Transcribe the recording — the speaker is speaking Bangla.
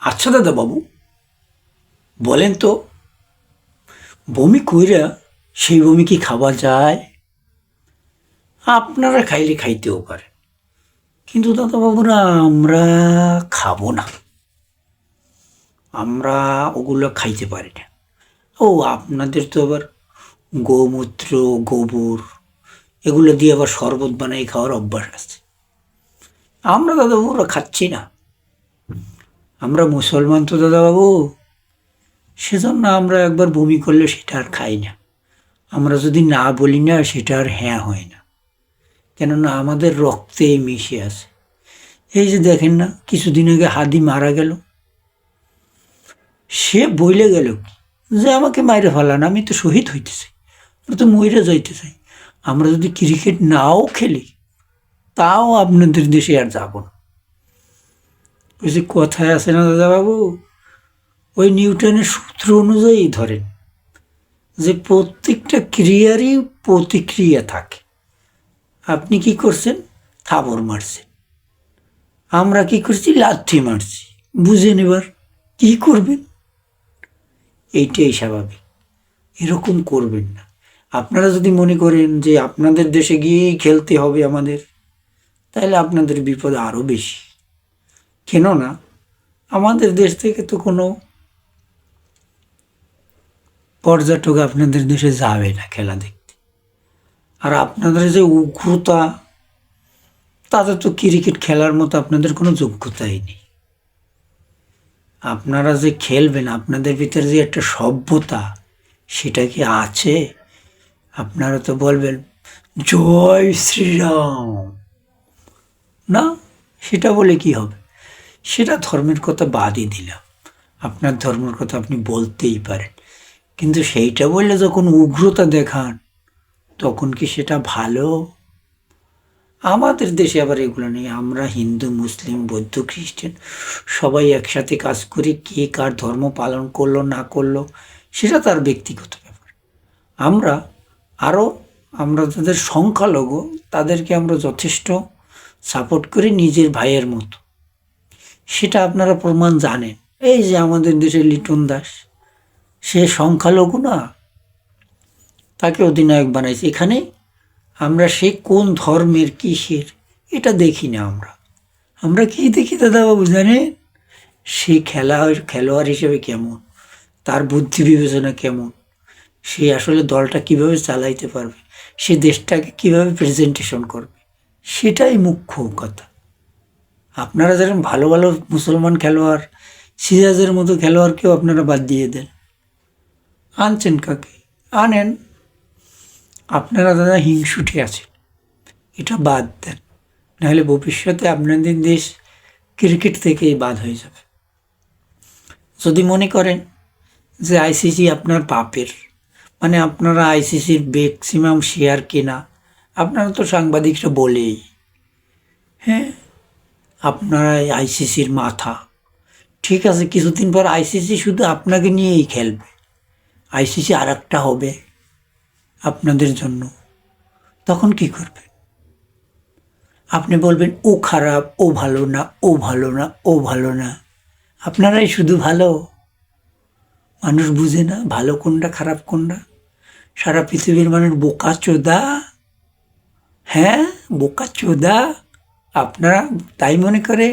আচ্ছা দাদা বাবু, বলেন তো, বমি কইরা সেই বমি কি খাওয়া যায়? আপনারা খাইলে খাইতেও পারে কিন্তু দাদা বাবুরা আমরা খাব না। আমরা ওগুলো খাইতে পারি না। ও, আপনাদের তো আবার গোমূত্র, গোবর, এগুলো দিয়ে আবার শরবত বানাই খাওয়ার অভ্যাস আছে। আমরা দাদাবাবুরা খাচ্ছি না। আমরা মুসলমান তো দাদাবাবু? সেজন্য আমরা একবার বমি করলে সেটা আর খাই না। আমরা যদি না বলি না, সেটা আর হ্যাঁ হয় না। কেননা আমাদের রক্তে মিশে আছে। এই যে দেখেন না, কিছুদিন আগে হাদি মারা গেল। সে বইলে গেল যে আমাকে মাইরে ফেলান আমি তো শহীদ হইতে চাই আমরা তো মইরে যাইতে চাই আমরা যদি ক্রিকেট নাও খেলি, তাও আপনাদের দেশে আর যাব না। যে কথায় আছে না দাদাবাবু? ওই নিউটনের সূত্র অনুযায়ী ধরেন যে প্রত্যেকটা ক্রিয়ারই প্রতিক্রিয়া থাকে। আপনি কি করছেন? থাবর মারছেন। আমরা কি করছি? লাথি মারছি। বুঝেন এবার কি করবেন? এইটাই স্বাভাবিক। এরকম করবেন না। আপনারা যদি মনে করেন যে আপনাদের দেশে গিয়েই খেলতে হবে আমাদের, তাহলে আপনাদের বিপদ আরও বেশি। কেননা আমাদের দেশ থেকে তো কোনো পর্যটক আপনাদের দেশে যাবে না খেলা দেখতে। আর আপনাদের যে উগ্রতা, তাতে তো ক্রিকেট খেলার মতো আপনাদের কোনো যোগ্যতাই নেই। আপনারা যে খেলবেন, আপনাদের ভিতরে যে একটা সভ্যতা, সেটা কি আছে? আপনারা তো বলবেন, জয় শ্রীরাম। না, সেটা বলে কি হবে? সেটা ধর্মের কথা বাদই দিলাম। আপনার ধর্মের কথা আপনি বলতেই পারেন। কিন্তু সেইটা বললে যখন উগ্রতা দেখান, তখন কি সেটা ভালো? আমাদের দেশে আবার এগুলো নেই। আমরা হিন্দু, মুসলিম, বৌদ্ধ, খ্রিস্টান সবাই একসাথে কাজ করি, কে কার ধর্ম পালন করল, না করল, সেটা তার ব্যক্তিগত ব্যাপার। আমরা আরও আমরা যাদের সংখ্যালঘু, তাদেরকে আমরা যথেষ্ট সাপোর্ট করি নিজের ভাইয়ের মতো। সেটা আপনারা প্রমাণ জানেন। এই যে আমাদের দেশের লিটন দাস, সে সংখ্যালঘু না, তাকে অধিনায়ক বানাইছে। এখানে আমরা সে কোন ধর্মের, কিসের, এটা দেখি না আমরা। আমরা কি দেখি দাদাবাবু জানেন? সে খেলা, খেলোয়াড় হিসেবে কেমন? তার বুদ্ধি বিবেচনা কেমন? সে আসলে দলটা কীভাবে চালাইতে পারবে? সে দেশটাকে কীভাবে প্রেজেন্টেশন করবে? সেটাই মুখ্য কথা। আপনারা যেরকম ভালো ভালো মুসলমান খেলোয়াড়, সিরাজের মতো খেলোয়াড়কেও আপনারা বাদ দিয়ে দেন। আনছেন কাকে? আনেন। আপনারা দাদা হিংসুটে আছেন। এটা বাদ দেন। নাহলে ভবিষ্যতে আপনাদের দেশ ক্রিকেট থেকেই বাদ হয়ে যাবে। যদি মনে করেন যে আইসিসি আপনার পাপের মানে আপনারা আইসিসির ম্যাক্সিমাম শেয়ার কেনা, আপনারা তো সাংবাদিকরা বলেই। হ্যাঁ? আপনারা আইসিসির মাথা। ঠিক আছে, কিছুদিন পর আইসিসি শুধু আপনাকে নিয়েই খেলবে। আইসিসি আর একটা হবে আপনাদের জন্য। তখন কি করবে আপনি বলবেন, ও খারাপ, ও ভালো না, ও ভালো না, ও ভালো না। আপনারাই শুধু ভালো। মানুষ বুঝে না ভালো কোনটা, খারাপ কোনটা। সারা পৃথিবীর মানুষ বোকা চোদা। হ্যাঁ বোকা চোদা। আপনারা তাই মনে করে